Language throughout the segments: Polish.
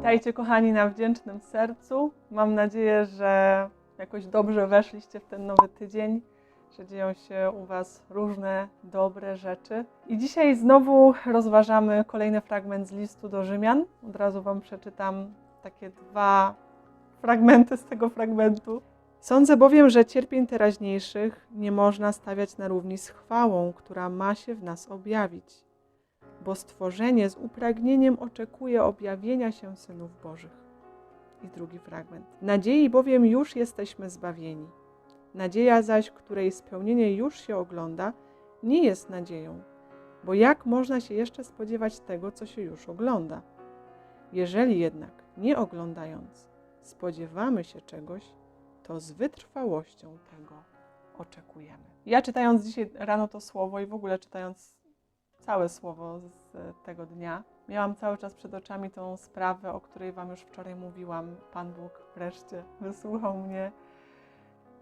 Witajcie kochani na wdzięcznym sercu. Mam nadzieję, że jakoś dobrze weszliście w ten nowy tydzień, że dzieją się u Was różne dobre rzeczy. I dzisiaj znowu rozważamy kolejny fragment z listu do Rzymian. Od razu Wam przeczytam takie dwa fragmenty z tego fragmentu. Sądzę bowiem, że cierpień teraźniejszych nie można stawiać na równi z chwałą, która ma się w nas objawić bo stworzenie z upragnieniem oczekuje objawienia się synów Bożych. I drugi fragment. Nadziei bowiem już jesteśmy zbawieni. Nadzieja zaś, której spełnienie już się ogląda, nie jest nadzieją, bo jak można się jeszcze spodziewać tego, co się już ogląda? Jeżeli jednak, nie oglądając, spodziewamy się czegoś, to z wytrwałością tego oczekujemy. Ja czytając dzisiaj rano to słowo i w ogóle czytając całe słowo z tego dnia. Miałam cały czas przed oczami tą sprawę, o której Wam już wczoraj mówiłam. Pan Bóg wreszcie wysłuchał mnie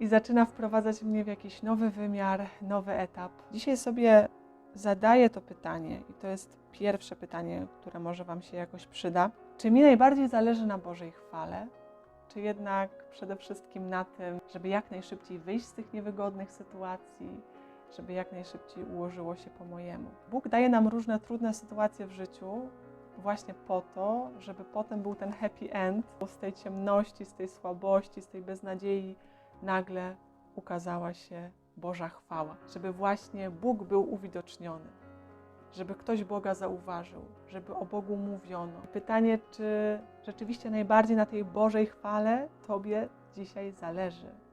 i zaczyna wprowadzać mnie w jakiś nowy wymiar, nowy etap. Dzisiaj sobie zadaję to pytanie, i to jest pierwsze pytanie, które może Wam się jakoś przyda. Czy mi najbardziej zależy na Bożej chwale? Czy jednak przede wszystkim na tym, żeby jak najszybciej wyjść z tych niewygodnych sytuacji, żeby jak najszybciej ułożyło się po mojemu. Bóg daje nam różne trudne sytuacje w życiu właśnie po to, żeby potem był ten happy end. Z tej ciemności, z tej słabości, z tej beznadziei nagle ukazała się Boża chwała. Żeby właśnie Bóg był uwidoczniony. Żeby ktoś Boga zauważył, żeby o Bogu mówiono. Pytanie, czy rzeczywiście najbardziej na tej Bożej chwale Tobie dzisiaj zależy?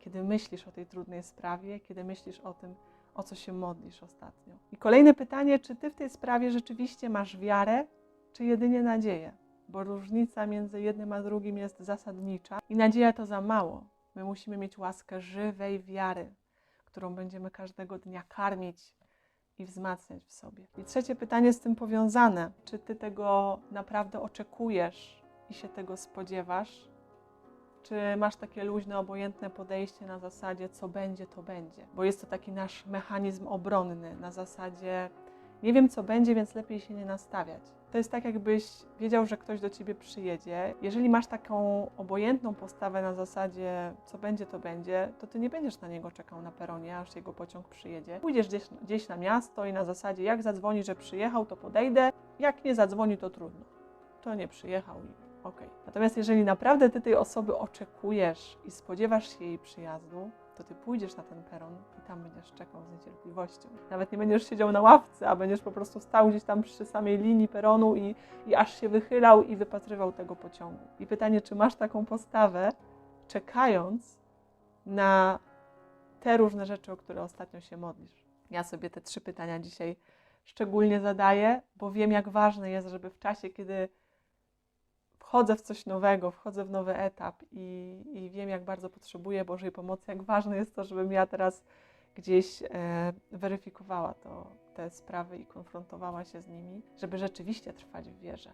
Kiedy myślisz o tej trudnej sprawie, kiedy myślisz o tym, o co się modlisz ostatnio. I kolejne pytanie, czy ty w tej sprawie rzeczywiście masz wiarę, czy jedynie nadzieję? Bo różnica między jednym a drugim jest zasadnicza i nadzieja to za mało. My musimy mieć łaskę żywej wiary, którą będziemy każdego dnia karmić i wzmacniać w sobie. I trzecie pytanie z tym powiązane: czy ty tego naprawdę oczekujesz i się tego spodziewasz? Czy masz takie luźne, obojętne podejście na zasadzie, co będzie, to będzie? Bo jest to taki nasz mechanizm obronny na zasadzie, nie wiem, co będzie, więc lepiej się nie nastawiać. To jest tak, jakbyś wiedział, że ktoś do ciebie przyjedzie. Jeżeli masz taką obojętną postawę na zasadzie, co będzie, to będzie, to ty nie będziesz na niego czekał na peronie, aż jego pociąg przyjedzie. Pójdziesz gdzieś, gdzieś na miasto i na zasadzie, jak zadzwoni, że przyjechał, to podejdę. Jak nie zadzwoni, to trudno. To nie przyjechał i ok. Natomiast jeżeli naprawdę ty tej osoby oczekujesz i spodziewasz się jej przyjazdu, to ty pójdziesz na ten peron i tam będziesz czekał z niecierpliwością. Nawet nie będziesz siedział na ławce, a będziesz po prostu stał gdzieś tam przy samej linii peronu i, i aż się wychylał i wypatrywał tego pociągu. I pytanie, czy masz taką postawę, czekając na te różne rzeczy, o które ostatnio się modlisz. Ja sobie te trzy pytania dzisiaj szczególnie zadaję, bo wiem, jak ważne jest, żeby w czasie, kiedy wchodzę w coś nowego, wchodzę w nowy etap i, i wiem, jak bardzo potrzebuję Bożej pomocy, jak ważne jest to, żebym ja teraz gdzieś e, weryfikowała to, te sprawy i konfrontowała się z nimi, żeby rzeczywiście trwać w wierze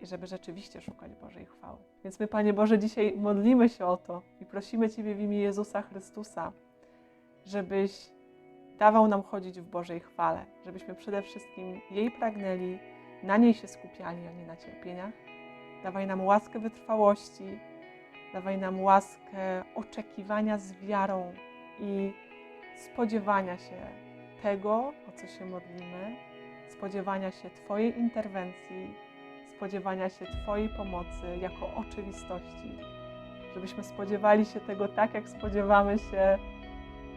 i żeby rzeczywiście szukać Bożej chwały. Więc my, Panie Boże, dzisiaj modlimy się o to i prosimy Ciebie w imię Jezusa Chrystusa, żebyś dawał nam chodzić w Bożej chwale, żebyśmy przede wszystkim jej pragnęli, na niej się skupiali, a nie na cierpieniach Dawaj nam łaskę wytrwałości, dawaj nam łaskę oczekiwania z wiarą i spodziewania się tego, o co się modlimy, spodziewania się Twojej interwencji, spodziewania się Twojej pomocy jako oczywistości. Żebyśmy spodziewali się tego tak, jak spodziewamy się,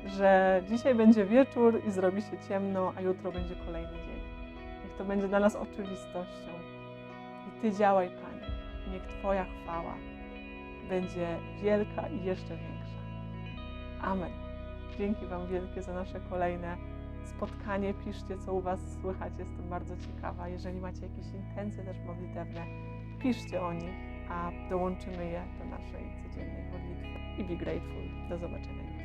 że dzisiaj będzie wieczór i zrobi się ciemno, a jutro będzie kolejny dzień. Niech to będzie dla nas oczywistością. I Ty działaj, Panie. Niech Twoja chwała będzie wielka i jeszcze większa. Amen. Dzięki Wam wielkie za nasze kolejne spotkanie. Piszcie, co u Was słychać. Jestem bardzo ciekawa. Jeżeli macie jakieś intencje też modlitewne, piszcie o nich, a dołączymy je do naszej codziennej modlitwy. I be grateful. Do zobaczenia.